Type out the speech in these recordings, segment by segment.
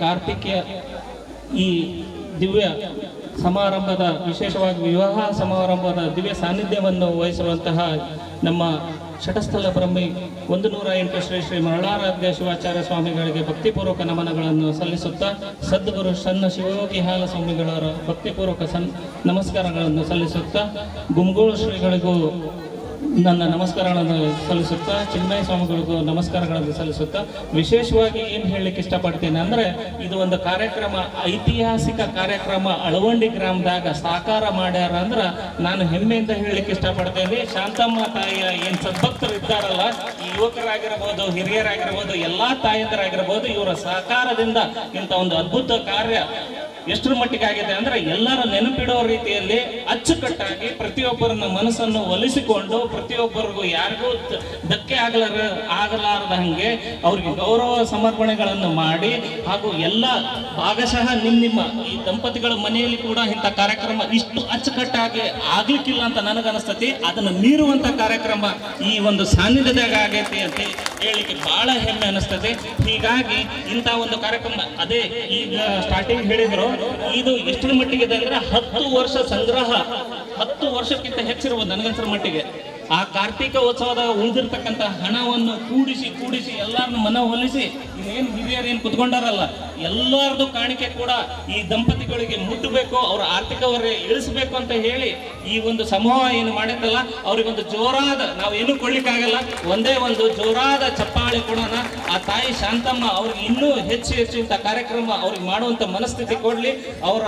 ಕಾರ್ತಿಕೆಯ ಈ ದಿವ್ಯ ಸಮಾರಂಭದ, ವಿಶೇಷವಾಗಿ ವಿವಾಹ ಸಮಾರಂಭದ ದಿವ್ಯ ಸಾನ್ನಿಧ್ಯವನ್ನು ವಹಿಸುವಂತಹ ನಮ್ಮ ಶಟಸ್ಥಲ ಬ್ರಹ್ಮಿ ಒಂದು ನೂರ ಎಂಟು ಶ್ರೀ ಶ್ರೀ ಮರಳಾರಾಧ್ಯ ಶಿವಾಚಾರ್ಯ ಸ್ವಾಮಿಗಳಿಗೆ ಭಕ್ತಿಪೂರ್ವಕ ನಮನಗಳನ್ನು ಸಲ್ಲಿಸುತ್ತಾ ಸದ್ಗುರು ಸಣ್ಣ ಶಿವಯೋಗಿ ಹಾಲ ಸ್ವಾಮಿಗಳವರ ಭಕ್ತಿಪೂರ್ವಕ ಸನ್, ನಮಸ್ಕಾರಗಳನ್ನು ಸಲ್ಲಿಸುತ್ತಾ ಗುಮ್ಗೋಳು ಶ್ರೀಗಳಿಗೂ ನನ್ನ ನಮಸ್ಕಾರಗಳನ್ನು ಸಲ್ಲಿಸುತ್ತಾ, ಚಿನ್ಮಯ ಸ್ವಾಮಿಗಳಿಗೂ ನಮಸ್ಕಾರಗಳನ್ನು ಸಲ್ಲಿಸುತ್ತಾ, ವಿಶೇಷವಾಗಿ ಏನು ಹೇಳಲಿಕ್ಕೆ ಇಷ್ಟಪಡ್ತೀನಿ ಅಂದರೆ, ಇದು ಒಂದು ಕಾರ್ಯಕ್ರಮ, ಐತಿಹಾಸಿಕ ಕಾರ್ಯಕ್ರಮ ಅಳವಂಡಿ ಗ್ರಾಮದಾಗ ಸಾಕಾರ ಮಾಡ್ಯಾರ ಅಂದ್ರೆ ನಾನು ಹೆಮ್ಮೆಯಿಂದ ಹೇಳಲಿಕ್ಕೆ ಇಷ್ಟಪಡ್ತೇನೆ. ಶಾಂತಮ್ಮ ತಾಯಿಯ ಏನು ಸದ್ಭಕ್ತರು ಇದ್ದಾರಲ್ಲ, ಈ ಯುವಕರಾಗಿರ್ಬೋದು, ಹಿರಿಯರಾಗಿರ್ಬೋದು, ಎಲ್ಲ ತಾಯಂದರಾಗಿರ್ಬೋದು, ಇವರ ಸಹಕಾರದಿಂದ ಇಂಥ ಒಂದು ಅದ್ಭುತ ಕಾರ್ಯ ಎಷ್ಟರ ಮಟ್ಟಿಗೆ ಆಗಿದೆ ಅಂದ್ರೆ ಎಲ್ಲರ ನೆನಪಿಡೋ ರೀತಿಯಲ್ಲಿ ಅಚ್ಚುಕಟ್ಟಾಗಿ ಪ್ರತಿಯೊಬ್ಬರನ್ನ ಮನಸ್ಸನ್ನು ಒಲಿಸಿಕೊಂಡು ಪ್ರತಿಯೊಬ್ಬರಿಗೂ ಯಾರಿಗೂ ಧಕ್ಕೆ ಆಗಲಾರ, ಆಗಲಾರದ ಹಂಗೆ ಅವ್ರಿಗೆ ಗೌರವ ಸಮರ್ಪಣೆಗಳನ್ನು ಮಾಡಿ ಹಾಗೂ ಎಲ್ಲ ಭಾಗಶಃ ನಿಮ್ಮ ನಿಮ್ಮ ಈ ದಂಪತಿಗಳ ಮನೆಯಲ್ಲಿ ಕೂಡ ಇಂಥ ಕಾರ್ಯಕ್ರಮ ಇಷ್ಟು ಅಚ್ಚುಕಟ್ಟಾಗಿ ಆಗ್ಲಿಕ್ಕಿಲ್ಲ ಅಂತ ನನಗನಿಸ್ತತಿ ಅದನ್ನು ಮೀರುವಂಥ ಕಾರ್ಯಕ್ರಮ ಈ ಒಂದು ಸಾನ್ನಿಧ್ಯದಾಗ ಆಗೈತಿ ಅಂತ ಹೇಳಿಕ್ಕೆ ಬಹಳ ಹೆಮ್ಮೆ ಅನಿಸ್ತದೆ ಹೀಗಾಗಿ ಇಂಥ ಒಂದು ಕಾರ್ಯಕ್ರಮ ಅದೇ ಈಗ ಸ್ಟಾರ್ಟಿಂಗ್ ಹೇಳಿದ್ರು. ಇದು ಎಷ್ಟರ ಮಟ್ಟಿಗೆ ಇದೆ ಅಂದ್ರೆ ಹತ್ತು ವರ್ಷ ಸಂಗ್ರಹ, ಹತ್ತು ವರ್ಷಕ್ಕಿಂತ ಹೆಚ್ಚಿರ್ಬೋದು ನನಗನ್ಸರ ಮಟ್ಟಿಗೆ. ಆ ಕಾರ್ತಿಕ ಉತ್ಸವದಾಗ ಉಳಿದಿರ್ತಕ್ಕಂಥ ಹಣವನ್ನು ಕೂಡಿಸಿ ಕೂಡಿಸಿ ಎಲ್ಲರನ್ನು ಮನವೊಲಿಸಿ ಏನು ಹಿರಿಯರು ಏನು ಕುತ್ಕೊಂಡಾರಲ್ಲ ಎಲ್ಲರದು ಕಾಣಿಕೆ ಕೂಡ ಈ ದಂಪತಿಗಳಿಗೆ ಮುಟ್ಟಬೇಕು, ಅವರ ಆರ್ಥಿಕ ಇಳಿಸಬೇಕು ಅಂತ ಹೇಳಿ ಈ ಒಂದು ಸಮೂಹ ಏನು ಮಾಡಿದ್ದಲ್ಲ ಅವ್ರಿಗೊಂದು ಜೋರಾದ ನಾವು ಏನು ಕೊಡ್ಲಿಕ್ಕಾಗಲ್ಲ, ಒಂದೇ ಒಂದು ಜೋರಾದ ಚಪ್ಪಾಳೆ ಕೊಡೋಣ. ಆ ತಾಯಿ ಶಾಂತಮ್ಮ ಅವ್ರಿಗೆ ಇನ್ನೂ ಹೆಚ್ಚು ಹೆಚ್ಚು ಇಂಥ ಕಾರ್ಯಕ್ರಮ ಅವ್ರಿಗೆ ಮಾಡುವಂಥ ಮನಸ್ಥಿತಿ ಕೊಡಲಿ. ಅವರ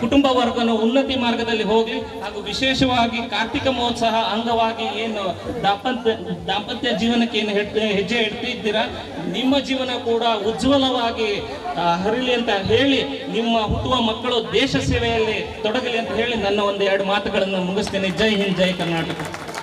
ಕುಟುಂಬ ವರ್ಗನ ಉನ್ನತಿ ಮಾರ್ಗದಲ್ಲಿ ಹೋಗಿ ಹಾಗೂ ವಿಶೇಷವಾಗಿ ಕಾರ್ತಿಕ ಮಹೋತ್ಸವ ಅಂಗವಾಗಿ ಏನು ದಾಂಪತ್ಯ ದಾಂಪತ್ಯ ಜೀವನಕ್ಕೆ ಏನು ಹೆಜ್ಜೆ ಇಡ್ತಿದ್ದೀರಾ? ನಿಮ್ಮ ಜೀವನ ಕೂಡ ಉಜ್ವಲವಾಗಿ ಹರಿಲಿ ಅಂತ ಹೇಳಿ ನಿಮ್ಮ ಹುಟ್ಟುವ ಮಕ್ಕಳು ದೇಶ ಸೇವೆಯಲ್ಲಿ ತೊಡಗಲಿ ಅಂತ ಹೇಳಿ ನನ್ನ ಒಂದು ಎರಡು ಮಾತುಗಳನ್ನು ಮುಗಿಸ್ತೇನೆ. ಜೈ ಹಿಂದ್, ಜೈ ಕರ್ನಾಟಕ.